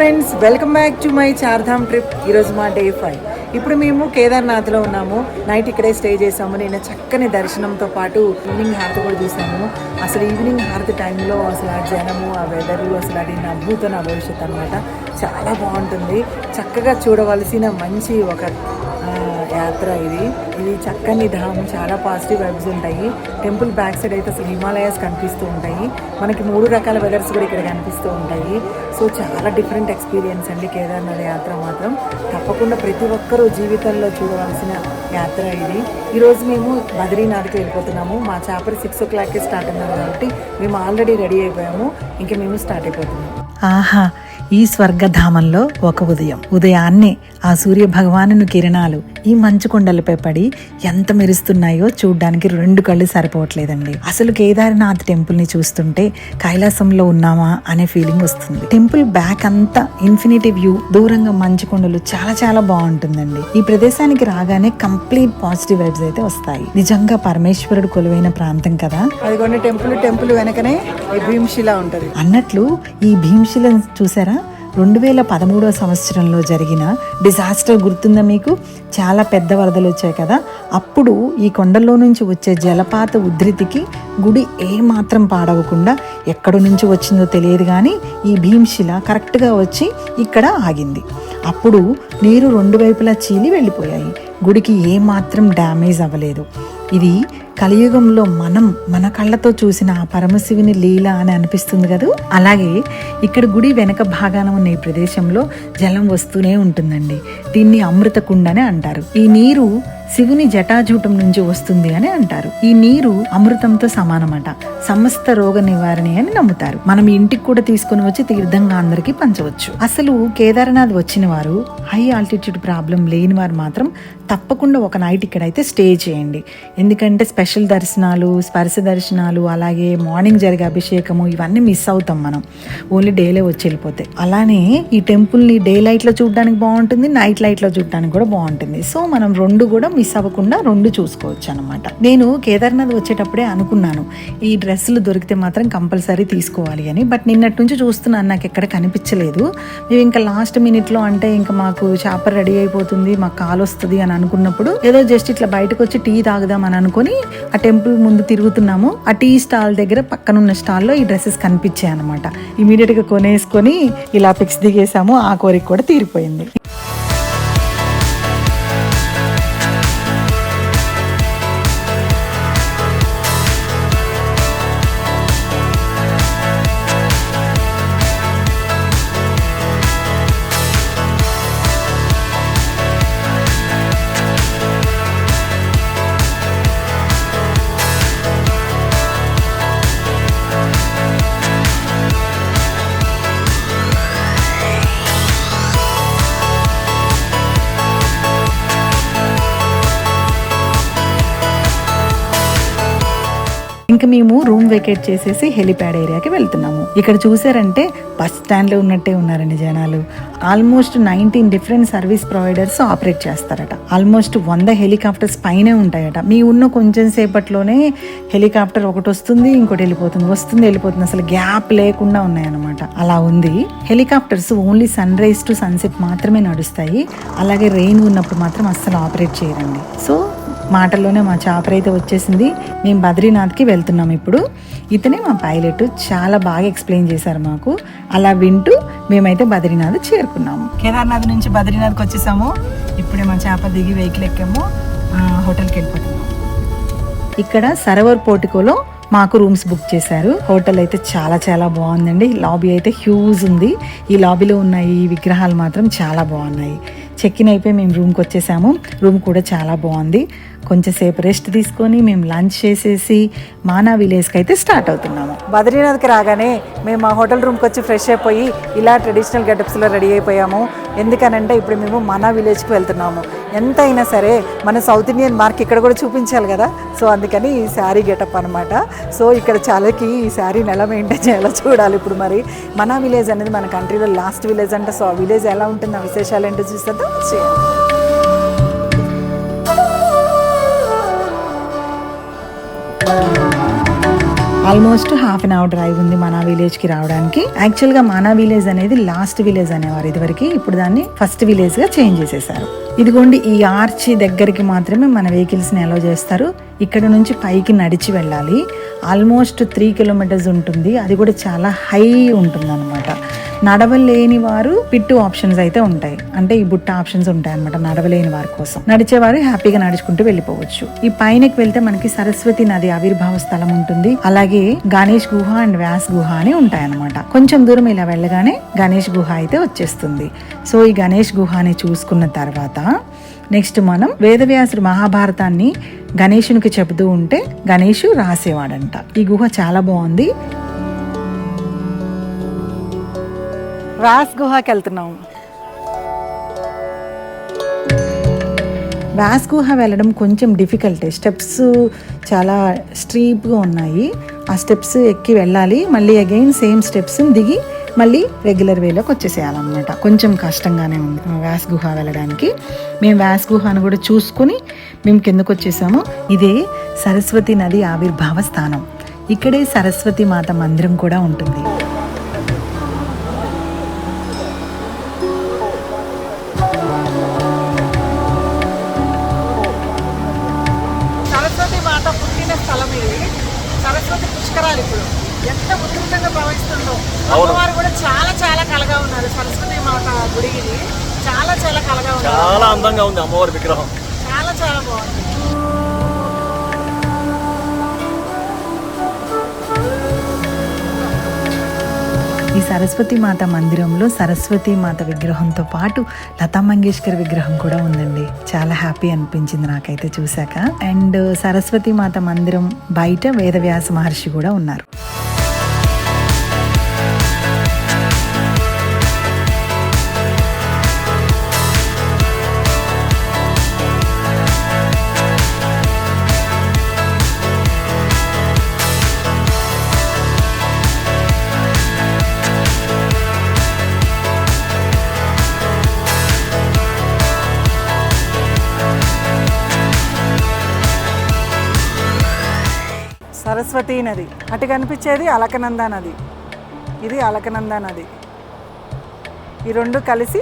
Friends welcome back to my Chardham trip. ఈరోజు మా day five. ఇప్పుడు మేము కేదార్నాథ్లో ఉన్నాము. నైట్ ఇక్కడే స్టే చేసాము నేను చక్కని దర్శనంతో పాటు ఈవినింగ్ హారతి కూడా చూసాము అసలు ఈవినింగ్ హారతి టైంలో అసలు ఆ జనము ఆ వెదరు అసలు అది నా భూత నా భవిష్యత్ అనమాట చాలా బాగుంటుంది. చక్కగా చూడవలసిన మంచి ఒక యాత్ర ఇది. ఇది చక్కని ధామ్ చాలా పాజిటివ్ వైబ్స్ ఉంటాయి. టెంపుల్ బ్యాక్ సైడ్ అయితే అసలు హిమాలయాస్ కనిపిస్తూ ఉంటాయి. మనకి మూడు రకాల వెదర్స్ కూడా ఇక్కడ కనిపిస్తూ ఉంటాయి. సో చాలా డిఫరెంట్ ఎక్స్పీరియన్స్ అండి కేదార్నాథ్ యాత్ర మాత్రం. తప్పకుండా ప్రతి ఒక్కరూ జీవితంలో చూడవలసిన యాత్ర ఇది. ఈరోజు మేము బద్రీనాథ్కి వెళ్ళిపోతున్నాము. మా చాపర్ సిక్స్ ఓ క్లాక్కి స్టార్ట్ అన్నాం కాబట్టి మేము ఆల్రెడీ రెడీ అయిపోయాము. ఇంకా మేము స్టార్ట్ అయిపోతున్నాము ఆహా ఈ స్వర్గధామంలో ఒక ఉదయం. ఉదయాన్నే ఆ సూర్య భగవానుని కిరణాలు ఈ మంచు కొండలపై పడి ఎంత మెరుస్తున్నాయో చూడ్డానికి రెండు కళ్ళు సరిపోవట్లేదండి. అసలు కేదార్నాథ్ టెంపుల్ని చూస్తుంటే కైలాసంలో ఉన్నామా అనే ఫీలింగ్ వస్తుంది. టెంపుల్ బ్యాక్ అంతా ఇన్ఫినిటీ వ్యూ దూరంగా మంచు కొండలు చాలా చాలా బాగుంటుందండి. ఈ ప్రదేశానికి రాగానే కంప్లీట్ పాజిటివ్ వైబ్స్ అయితే వస్తాయి. నిజంగా పరమేశ్వరుడు కొలువైన ప్రాంతం కదా? అదిగోండి టెంపుల్ టెంపుల్ వెనకనే భీమ్శిల ఉంటుంది. అన్నట్లు ఈ భీమ్శిలను చూసారా? రెండు వేల పదమూడవ సంవత్సరంలో జరిగిన డిజాస్టర్ గుర్తుందా మీకు? చాలా పెద్ద వరదలు వచ్చాయి కదా. అప్పుడు ఈ కొండల్లో నుంచి వచ్చే జలపాత ఉధృతికి గుడి ఏమాత్రం పాడవకుండా ఎక్కడి నుంచి వచ్చిందో తెలియదు కానీ ఈ భీంశిల కరెక్ట్గా వచ్చి ఇక్కడ ఆగింది. అప్పుడు నీరు రెండు వైపులా చీలి వెళ్ళిపోయాయి. గుడికి ఏమాత్రం డ్యామేజ్ అవ్వలేదు. ఇది కలియుగంలో మనం మన కళ్ళతో చూసిన ఆ పరమశివుని లీల అని అనిపిస్తుంది కదా? అలాగే ఇక్కడ గుడి వెనక భాగాన ఉన్న ఈ ప్రదేశంలో జలం వస్తూనే ఉంటుందండి. దీన్ని అమృత కుండనే అంటారు. ఈ నీరు శివుని జటాజూటం నుంచి వస్తుంది అని అంటారు. ఈ నీరు అమృతంతో సమానమట. సమస్త రోగ నివారణి అని నమ్ముతారు. మనం ఇంటికి కూడా తీసుకుని వచ్చి తీర్థంగా అందరికీ పంచవచ్చు. అసలు కేదార్నాథ్ వచ్చిన వారు హై ఆల్టిట్యూడ్ ప్రాబ్లం లేని వారు మాత్రం తప్పకుండా ఒక నైట్ ఇక్కడైతే స్టే చేయండి. ఎందుకంటే స్పెషల్ దర్శనాలు స్పర్శ దర్శనాలు అలాగే మార్నింగ్ జరిగే అభిషేకము ఇవన్నీ మిస్ అవుతాం మనం. ఓన్లీ డేలే వచ్చి వెళ్ళిపోతే. అలానే ఈ టెంపుల్ని డే లైట్లో చూడడానికి బాగుంటుంది నైట్ లైట్లో చూడడానికి కూడా బాగుంటుంది. సో మనం రెండు కూడా మిస్ అవ్వకుండా రెండు చూసుకోవచ్చు అనమాట నేను కేదార్నాథ్ వచ్చేటప్పుడే అనుకున్నాను ఈ డ్రెస్సులు దొరికితే మాత్రం కంపల్సరీ తీసుకోవాలి అని. బట్ నిన్నటి నుంచి చూస్తున్నాను నాకు ఎక్కడ కనిపించలేదు. మేము ఇంకా లాస్ట్ మినిట్లో అంటే ఇంకా మాకు చాపర్ రెడీ అయిపోతుంది మాకు కాలు వస్తుంది అని అనుకున్నప్పుడు ఏదో జస్ట్ ఇట్లా బయటకు వచ్చి టీ తాగుదాం అని అనుకుని ఆ టెంపుల్ ముందు తిరుగుతున్నాము. ఆ టీ స్టాల్ దగ్గర పక్కనున్న స్టాల్లో ఈ డ్రెస్సెస్ కనిపించాయి అనమాట ఇమీడియట్గా కొనేసుకొని ఇలా పిక్స్ దిగేసాము ఆ కోరిక కూడా తీరిపోయింది. ఇంకా మేము రూమ్ వెకేట్ చేసేసి హెలిప్యాడ్ ఏరియాకి వెళ్తున్నాము. ఇక్కడ చూసారంటే బస్ స్టాండ్లో ఉన్నట్టే ఉన్నారండి జనాలు. Almost nineteen different service providers operate చేస్తారట. ఆల్మోస్ట్ వంద హెలికాప్టర్స్ పైనే ఉంటాయట. మీ ఉన్న కొంచెం సేపట్లోనే హెలికాప్టర్ ఒకటి వస్తుంది ఇంకోటి వెళ్ళిపోతుంది. వస్తుంది వెళ్ళిపోతుంది. అసలు గ్యాప్ లేకుండా ఉన్నాయన్నమాట. అలా ఉంది. Helicopters only sunrise to sunset మాత్రమే నడుస్తాయి. అలాగే రెయిన్ ఉన్నప్పుడు మాత్రం అస్సలు ఆపరేట్ చేయరండి. సో మాటల్లోనే మా చాపర్ అయితే వచ్చేసింది. మేము బద్రీనాథ్కి వెళ్తున్నాం ఇప్పుడు. ఇతనే మా పైలట్. చాలా బాగా ఎక్స్ప్లెయిన్ చేశారు మాకు. అలా వింటూ మేమైతే బద్రీనాథ్ చేరుకున్నాము. కేదార్నాథ్ నుంచి బద్రీనాథ్కి వచ్చేసాము. ఇప్పుడే మా చేప దిగి వెహికల్ ఎక్కాము. హోటల్కి వెళ్ళిపోతున్నాము ఇక్కడ సరవర్ పోర్టికోలో మాకు రూమ్స్ బుక్ చేశారు. హోటల్ అయితే చాలా చాలా బాగుందండి. లాబీ అయితే హ్యూజ్ ఉంది. ఈ లాబీలో ఉన్న ఈ విగ్రహాలు మాత్రం చాలా బాగున్నాయి. చెక్ ఇన్ అయిపోయి మేము రూమ్కి వచ్చేసాము. రూమ్ కూడా చాలా బాగుంది. కొంచెంసేపు రెస్ట్ తీసుకొని మేము లంచ్ చేసేసి మానా విలేజ్కి అయితే స్టార్ట్ అవుతున్నాము. బద్రీనాథ్కి రాగానే మేము మా హోటల్ రూమ్కి వచ్చి ఫ్రెష్ అయిపోయి ఇలా ట్రెడిషనల్ గెటప్స్లో రెడీ అయిపోయాము. ఎందుకనంటే ఇప్పుడు మేము మన విలేజ్కి వెళ్తున్నాము. ఎంత అయినా సరే మన సౌత్ ఇండియన్ మార్క్ ఇక్కడ కూడా చూపించాలి కదా? సో అందుకని ఈ శారీ గెటప్ అనమాట సో ఇక్కడ చాలాకి ఈ శారీని ఎలా మెయింటైన్ చేయాలో చూడాలి ఇప్పుడు మరి. మన విలేజ్ అనేది మన కంట్రీలో లాస్ట్ విలేజ్ అంటే. సో విలేజ్ ఎలా ఉంటుంది ఆ విశేషాలు ఏంటో చూస్తే చేయాలి almost half an hour drive ఉంది మానా విలేజ్కి రావడానికి. యాక్చువల్గా మానా విలేజ్ అనేది లాస్ట్ విలేజ్ అనేవారు ఇదివరకు. ఇప్పుడు దాన్ని ఫస్ట్ విలేజ్గా చేంజ్ చేసేసారు. ఇదిగోండి ఈ ఆర్చ్ దగ్గరికి మాత్రమే మన వెహికల్స్ని అలో చేస్తారు. ఇక్కడ నుంచి పైకి నడిచి వెళ్ళాలి. ఆల్మోస్ట్ త్రీ కిలోమీటర్స్ ఉంటుంది. అది కూడా చాలా హై ఉంటుంది అనమాట నడవలేని వారు పిట్టు ఆప్షన్స్ అయితే ఉంటాయి. అంటే ఈ బుట్ట ఆప్షన్స్ ఉంటాయి అనమాట నడవలేని వారి కోసం. నడిచేవారు హ్యాపీగా నడుచుకుంటూ వెళ్ళిపోవచ్చు. ఈ పైనకి వెళ్తే మనకి సరస్వతి నది ఆవిర్భావ స్థలం ఉంటుంది. అలాగే గణేష్ గుహ అండ్ వ్యాస్ గుహ అని ఉంటాయి అనమాట కొంచెం దూరం ఇలా వెళ్ళగానే గణేష్ గుహ అయితే వచ్చేస్తుంది. సో ఈ గణేష్ గుహని చూసుకున్న తర్వాత నెక్స్ట్ మనం వేదవ్యాసుడు మహాభారతాన్ని గణేషునికి చెబుతూ ఉంటే గణేషు రాసేవాడంట. ఈ గుహ చాలా బాగుంది. వ్యాస్ గుహకి వెళ్తున్నాము వ్యాస్ గుహ వెళ్ళడం కొంచెం డిఫికల్ట్ స్టెప్స్ చాలా స్ట్రీప్గా ఉన్నాయి. ఆ స్టెప్స్ ఎక్కి వెళ్ళాలి. మళ్ళీ అగైన్ సేమ్ స్టెప్స్ దిగి మళ్ళీ రెగ్యులర్ వేలోకి వచ్చేసేయాలన్నమాట. కొంచెం కష్టంగానే ఉంది వ్యాస్ గుహ వెళ్ళడానికి. మేము వ్యాస్ గుహను కూడా చూసుకుని మేము కిందకు వచ్చేసాము. ఇదే సరస్వతి నది ఆవిర్భావ స్థానం. ఇక్కడే సరస్వతి మాత మందిరం కూడా ఉంటుంది. అమ్మవారు కూడా చాలా చాలా కలగా ఉన్నారు. సరస్వతి మాత గుడి ఇది. చాలా చాలా కలగా ఉన్నారు. చాలా అందంగా ఉంది అమ్మవారి విగ్రహం. చాలా చాలా బాగుంది. ఈ సరస్వతి మాత మందిరంలో సరస్వతి మాత విగ్రహంతో పాటు లతా మంగేష్కర్ విగ్రహం కూడా ఉందండి. చాలా హ్యాపీ అనిపించింది నాకైతే చూశాక. అండ్ సరస్వతి మాత మందిరం బయట వేదవ్యాస మహర్షి కూడా ఉన్నారు. సరస్వతి నది. అటు కనిపించేది అలకనంద నది. ఇది అలకనంద నది. ఈ రెండు కలిసి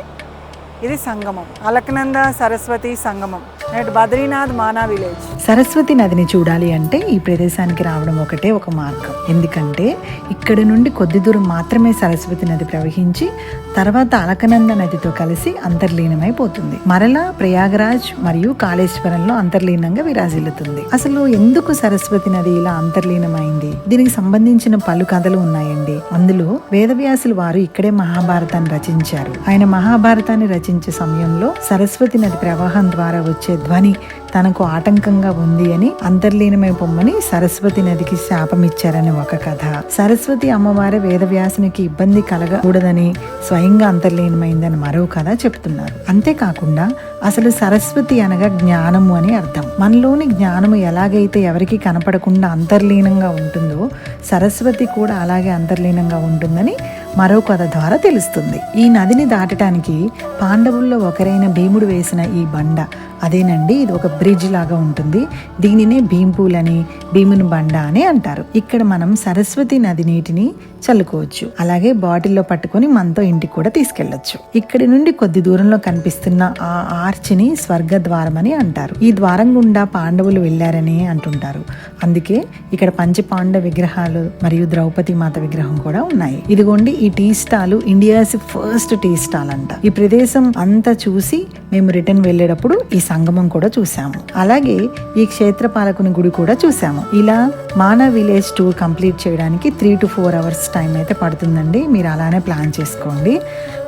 ఇది సంగమం. అలకనంద సరస్వతి సంగమం. నేటి బద్రీనాథ్ మానా విలేజ్. సరస్వతి నదిని చూడాలి అంటే ఈ ప్రదేశానికి రావడం ఒకటే ఒక మార్గం. ఎందుకంటే ఇక్కడ నుండి కొద్ది దూరం మాత్రమే సరస్వతి నది ప్రవహించి తర్వాత అలకనంద నదితో కలిసి అంతర్లీనమైపోతుంది మరలా ప్రయాగరాజ్ మరియు కాళేశ్వరంలో అంతర్లీనంగా విరాజిల్లుతుంది. అసలు ఎందుకు సరస్వతి నది ఇలా అంతర్లీనమైంది? దీనికి సంబంధించిన పలు కథలు ఉన్నాయండి. అందులో వేదవ్యాసులు వారు ఇక్కడే మహాభారతాన్ని రచించారు. ఆయన మహాభారతాన్ని రచించే సమయంలో సరస్వతి నది ప్రవాహం ద్వారా వచ్చే ధ్వని తనకు ఆటంకంగా ఉంది అని అంతర్లీనమై పొమ్మని సరస్వతి నదికి శాపం ఇచ్చారని ఒక కథ. సరస్వతి అమ్మవారి వేదవ్యాసునికి ఇబ్బంది కలగకూడదని స్వయంగా అంతర్లీనమైందని మరో కథ చెప్తున్నారు. అంతేకాకుండా అసలు సరస్వతి అనగా జ్ఞానము అని అర్థం. మనలోని జ్ఞానము ఎలాగైతే ఎవరికి కనపడకుండా అంతర్లీనంగా ఉంటుందో సరస్వతి కూడా అలాగే అంతర్లీనంగా ఉంటుందని మరో కథ ద్వారా తెలుస్తుంది. ఈ నదిని దాటడానికి పాండవుల్లో ఒకరైన భీముడు వేసిన ఈ బండ. అదేనండి ఇది ఒక బ్రిడ్జ్ లాగా ఉంటుంది. దీనినే భీంపూల్ అని భీముని బండ అని అంటారు. ఇక్కడ మనం సరస్వతి నది నీటిని చల్లుకోవచ్చు. అలాగే బాటిల్లో పట్టుకొని మనతో ఇంటికి కూడా తీసుకెళ్ళొచ్చు ఇక్కడి నుండి కొద్ది దూరంలో కనిపిస్తున్న ఆ ఆర్చిని స్వర్గ ద్వారం అని అంటారు. ఈ ద్వారం గుండా పాండవులు వెళ్ళారని అంటుంటారు. అందుకే ఇక్కడ పంచపాండ విగ్రహాలు మరియు ద్రౌపది మాత విగ్రహం కూడా ఉన్నాయి. ఇదిగోండి ఈ tea stall India's first tea stall అంట ఈ ప్రదేశం అంతా చూసి మేము రిటర్న్ వెళ్ళేటప్పుడు ఈ సంగమం కూడా చూసాము. అలాగే ఈ క్షేత్రపాలకుని గుడి కూడా చూసాము. ఇలా మానా విలేజ్ టూర్ కంప్లీట్ చేయడానికి three to four hours time అయితే పడుతుందండి. మీరు అలానే ప్లాన్ చేసుకోండి.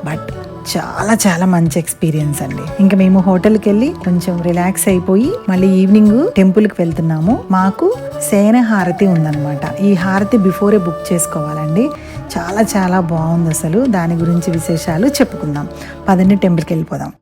బట్ చాలా చాలా మంచి ఎక్స్పీరియన్స్ అండి. ఇంకా మేము హోటల్కి వెళ్ళి కొంచెం రిలాక్స్ అయిపోయి మళ్ళీ ఈవినింగ్ టెంపుల్కి వెళ్తున్నాము. మాకు సేన హారతి ఉందన్నమాట. ఈ హారతి బిఫోరే బుక్ చేసుకోవాలండి. చాలా చాలా బాగుంది అసలు. దాని గురించి విశేషాలు చెప్పుకుందాం. పదండి టెంపుల్కి వెళ్ళిపోదాం.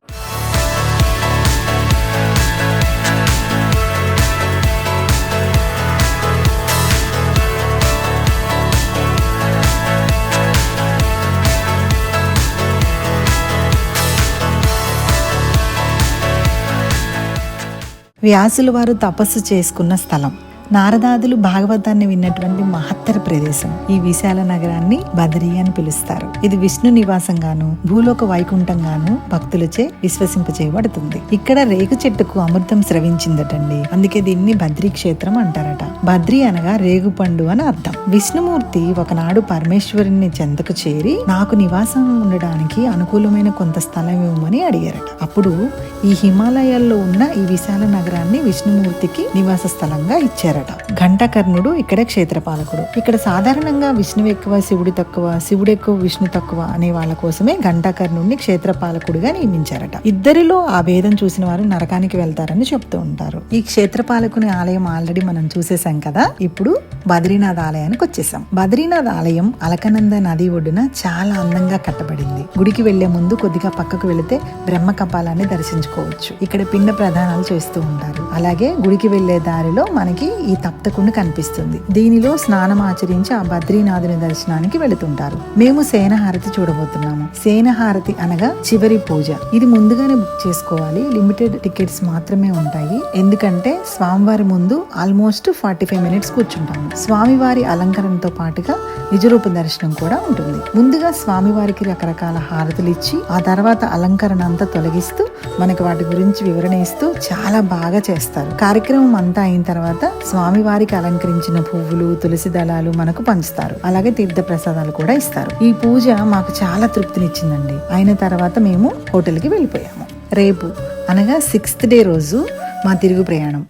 వ్యాసులు వారు తపస్సు చేసుకున్న స్థలం. నారదాదులు భాగవతాన్ని విన్నటువంటి మహత్తర ప్రదేశం. ఈ విశాల నగరాన్ని బదరి అని పిలుస్తారు. ఇది విష్ణు నివాసంగాను భూలోక వైకుంఠంగాను భక్తులచే విశ్వసింపచేయబడుతుంది. ఇక్కడ రేగు చెట్టుకు అమృతం స్రవించిందటండి. అందుకే దీన్ని బద్రీ క్షేత్రం అంటారట. బద్రి అనగా రేగు పండు అని అర్థం. విష్ణుమూర్తి ఒకనాడు పరమేశ్వరుని చెంతకు చేరి నాకు నివాసం ఉండడానికి అనుకూలమైన కొంత స్థలం ఇవ్వమని అడిగారట. అప్పుడు ఈ హిమాలయాల్లో ఉన్న ఈ విశాల నగరాన్ని విష్ణుమూర్తికి నివాస స్థలంగా ఇచ్చారు ఇచ్చారట ఘంటకర్ణుడు ఇక్కడ క్షేత్రపాలకుడు. ఇక్కడ సాధారణంగా విష్ణువు ఎక్కువ శివుడు తక్కువ శివుడు ఎక్కువ విష్ణు తక్కువ అనే వాళ్ళ కోసమే ఘంటకర్ణుడిని క్షేత్రపాలకుడిగా నియమించారట. ఇద్దరిలో ఆ భేదం చూసిన వారు నరకానికి వెళ్తారని చెప్తూ ఉంటారు. ఈ క్షేత్రపాలకుని ఆలయం ఆల్రెడీ మనం చూసేసాం కదా? ఇప్పుడు బద్రీనాథ్ ఆలయానికి వచ్చేసాం బద్రీనాథ్ ఆలయం అలకనంద నది ఒడ్డున చాలా అందంగా కట్టబడింది. గుడికి వెళ్ళే ముందు కొద్దిగా పక్కకు వెళితే బ్రహ్మ కపాలాన్ని దర్శించుకోవచ్చు. ఇక్కడ పిండ ప్రధానాలు చేస్తూ ఉంటారు. అలాగే గుడికి వెళ్ళే దారిలో మనకి ఈ ఈ తప్తకుండ కనిపిస్తుంది. దీనిలో స్నానం ఆచరించి ఆ బద్రీనాథుని దర్శనానికి వెళుతుంటారు. మేము సేనహారతి చూడబోతున్నాము. సేనహారతి అనగా చివరి పూజ. ఇది ముందుగానే బుక్ చేసుకోవాలి. లిమిటెడ్ టికెట్స్ మాత్రమే ఉంటాయి. ఎందుకంటే స్వామివారి ముందు ఆల్మోస్ట్ ఫార్టీ ఫైవ్ మినిట్స్ కూర్చుంటాము. స్వామివారి అలంకరణతో పాటుగా నిజరూప దర్శనం కూడా ఉంటుంది. ముందుగా స్వామివారికి రకరకాల హారతులు ఇచ్చి ఆ తర్వాత అలంకరణ అంతా తొలగిస్తూ మనకు వాటి గురించి వివరణ ఇస్తూ చాలా బాగా చేస్తారు. కార్యక్రమం అంతా అయిన తర్వాత స్వామివారికి అలంకరించిన పువ్వులు తులసి దళాలు మనకు పంచుతారు. అలాగే తీర్థ ప్రసాదాలు కూడా ఇస్తారు. ఈ పూజ మాకు చాలా తృప్తినిచ్చిందండి. అయిన తర్వాత మేము హోటల్కి వెళ్ళిపోయాము. రేపు అనగా సిక్స్త్ డే రోజు మా తిరుగు ప్రయాణం.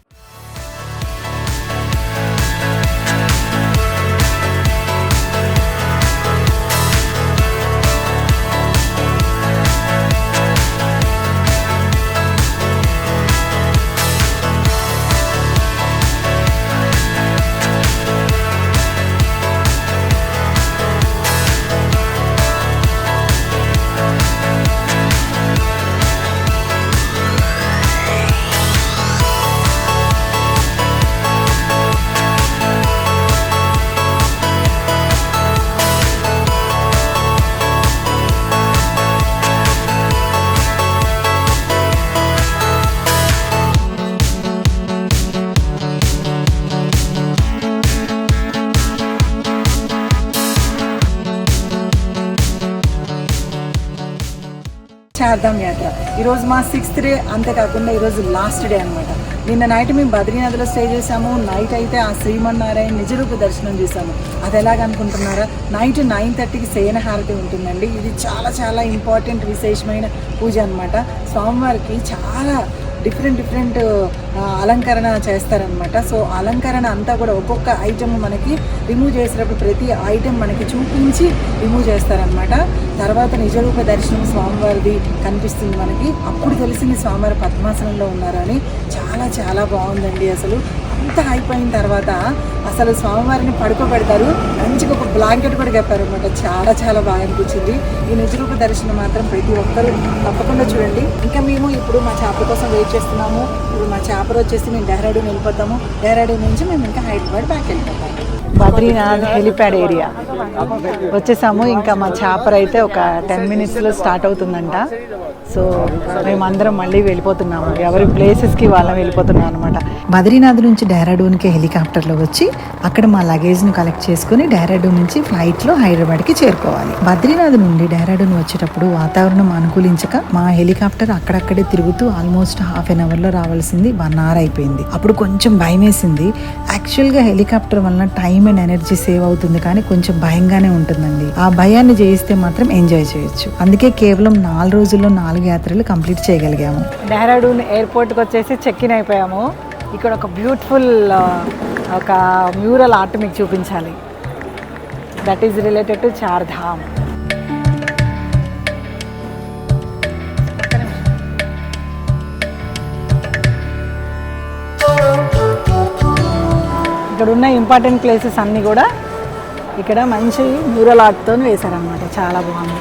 చార్ధామ్ యాత్ర. ఈరోజు మా సిక్స్త్ డే అంతేకాకుండా ఈరోజు లాస్ట్ డే అన్నమాట. నిన్న నైట్ మేము బద్రీనాథ్లో స్టే చేసాము నైట్ అయితే ఆ శ్రీమన్నారాయణ నిజరూప దర్శనం చేశాము. అది ఎలాగనుకుంటున్నారా? నైట్ నైన్ థర్టీకి సేనహారతి ఉంటుందండి. ఇది చాలా చాలా ఇంపార్టెంట్ విశేషమైన పూజ అనమాట స్వామివారికి చాలా డిఫరెంట్ డిఫరెంట్ అలంకరణ చేస్తారనమాట సో అలంకరణ అంతా కూడా ఒక్కొక్క ఐటమ్ మనకి రిమూవ్ చేసేటప్పుడు ప్రతి ఐటెం మనకి చూపించి రిమూవ్ చేస్తారనమాట తర్వాత నిజరూప దర్శనం స్వామివారిది కనిపిస్తుంది మనకి. అప్పుడు తెలిసింది స్వామివారి పద్మాసనంలో ఉన్నారని. చాలా చాలా బాగుందండి అసలు. అంతా అయిపోయిన తర్వాత అసలు స్వామివారిని పడుకోబెడతారు. మంచిగా ఒక బ్లాంకెట్ కూడా కప్పారు అనమాట చాలా చాలా బాగా అనిపించింది. ఈ నిజరూప దర్శనం మాత్రం ప్రతి ఒక్కరూ తప్పకుండా చూడండి. ఇంకా మేము ఇప్పుడు మా చేపల కోసం వెయిట్ చేస్తున్నాము. ఇప్పుడు మా చేపలు వచ్చేసి మేము డెహ్రాడూన్ వెళ్ళిపోతాము. డెహ్రాడూన్ నుంచి మేము ఇంకా హైదరాబాద్ బ్యాక్ వెళ్ళిపోతాము. Badrinath helipad area. వచ్చేసాము ఇంకా మా చాపర్ అయితే ఒక టెన్ మినిట్స్లో స్టార్ట్ అవుతుందంట. సో మేమందరం మళ్ళీ వెళ్ళిపోతున్నాము. ఎవరి ప్లేసెస్కి వాళ్ళం వెళ్ళిపోతున్నాం అనమాట బద్రీనాథ్ నుంచి డెహ్రాడూన్కి హెలికాప్టర్లో వచ్చి అక్కడ మా లగేజ్ను కలెక్ట్ చేసుకుని డెహ్రాడూన్ నుంచి ఫ్లైట్లో హైదరాబాద్కి చేరుకోవాలి. బద్రీనాథ్ నుండి డెహ్రాడూన్ వచ్చేటప్పుడు వాతావరణం అనుకూలించక మా హెలికాప్టర్ అక్కడక్కడే తిరుగుతూ ఆల్మోస్ట్ హాఫ్ అన్ అవర్లో రావాల్సింది వన్ అవర్ అయిపోయింది. అప్పుడు కొంచెం భయం వేసింది యాక్చువల్గా హెలికాప్టర్ వలన టైం అండ్ ఎనర్జీ సేవ్ అవుతుంది కానీ కొంచెం భయంగానే ఉంటుందండి. ఆ భయాన్ని జయిస్తే మాత్రం ఎంజాయ్ చేయొచ్చు. అందుకే కేవలం నాలుగు రోజుల్లో నాలుగు యాత్రలు కంప్లీట్ చేయగలిగాము. డెహ్రాడూన్ ఎయిర్పోర్ట్కి వచ్చేసి చెక్ ఇన్ అయిపోయాము. ఇక్కడ ఒక బ్యూటిఫుల్ ఒక మ్యూరల్ ఆర్ట్ మీకు చూపించాలి. That is related to Chardham ఇక్కడ ఉన్న ఇంపార్టెంట్ ప్లేసెస్ అన్నీ కూడా ఇక్కడ మంచి మ్యూరల్ ఆర్ట్తో వేశారనమాట చాలా బాగుంది.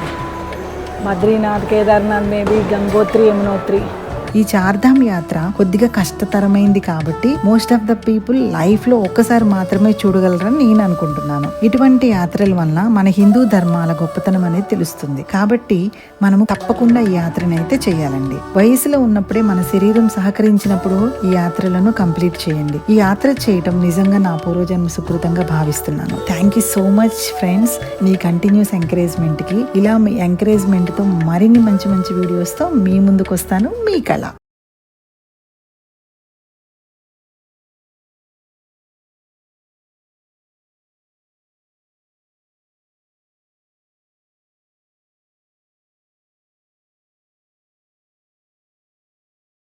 బద్రీనాథ్ కేదార్నాథ్ మేబీ గంగోత్రి యమునోత్రి. ఈ చార్ధామ్ యాత్ర కొద్దిగా కష్టతరమైంది కాబట్టి మోస్ట్ ఆఫ్ ద పీపుల్ లైఫ్లో ఒక్కసారి మాత్రమే చూడగలరని నేను అనుకుంటున్నాను. ఇటువంటి యాత్రల వల్ల మన హిందూ ధర్మాల గొప్పతనం అనేది తెలుస్తుంది. కాబట్టి మనము తప్పకుండా ఈ యాత్రను అయితే చేయాలండి. వయసులో ఉన్నప్పుడే మన శరీరం సహకరించినప్పుడు ఈ యాత్రలను కంప్లీట్ చేయండి. ఈ యాత్ర చేయటం నిజంగా నా పూర్వజన్మ సుకృతంగా భావిస్తున్నాను. Thank you so much friends me continuous ఎంకరేజ్మెంట్కి ఇలా మీ ఎంకరేజ్మెంట్తో మరిన్ని మంచి మంచి వీడియోస్తో మీ ముందుకు వస్తాను మీ కళ్యాణ్.